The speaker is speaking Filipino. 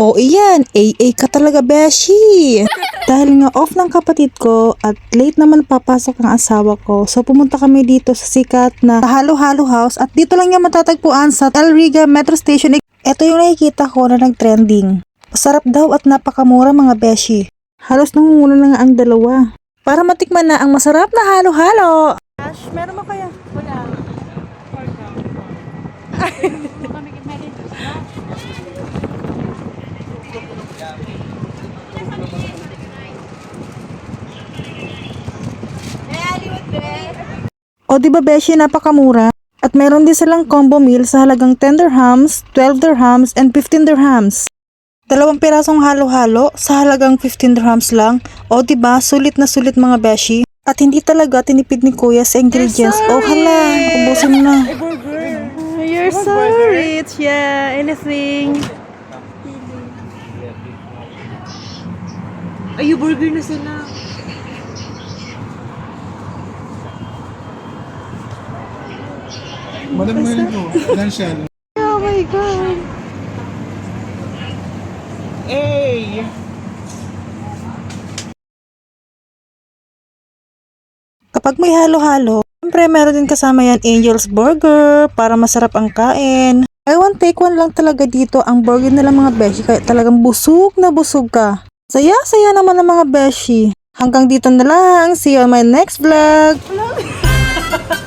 O iyan, AA ka talaga, Beshi. Dahil nga off ng kapatid ko at late naman papasok ang asawa ko, so pumunta kami dito sa sikat na Halo Halo House at dito lang yan matatagpuan sa El Riga Metro Station. Ito yung nakikita ko na nag-trending. Masarap daw at napakamura mga Beshi. Halos nangunguna na nga ang dalawa. Para matikman na ang masarap na halo-halo. Ash, meron mo kaya? Wala. O di ba Beshi, napakamura? At meron din silang combo meal sa halagang 10 dirhams, 12 dirhams, and 15 dirhams. Dalawang pirasong halo-halo sa halagang 15 dirhams lang. O di ba sulit na sulit mga Beshi. At hindi talaga tinipid ni Kuya sa ingredients. O hala, ubusin na. You're so rich. Yeah, anything. Ay, yung burger na sila. Madam ngayon ko, financial. Oh my God. Hey! Kapag may halo-halo, siyempre meron din kasama yan Angel's Burger para masarap ang kain. I one take one lang talaga dito ang burger nila mga beshi kaya talagang busog na busog ka. Saya-saya naman ang mga beshi. Hanggang dito na lang. See you on my next vlog.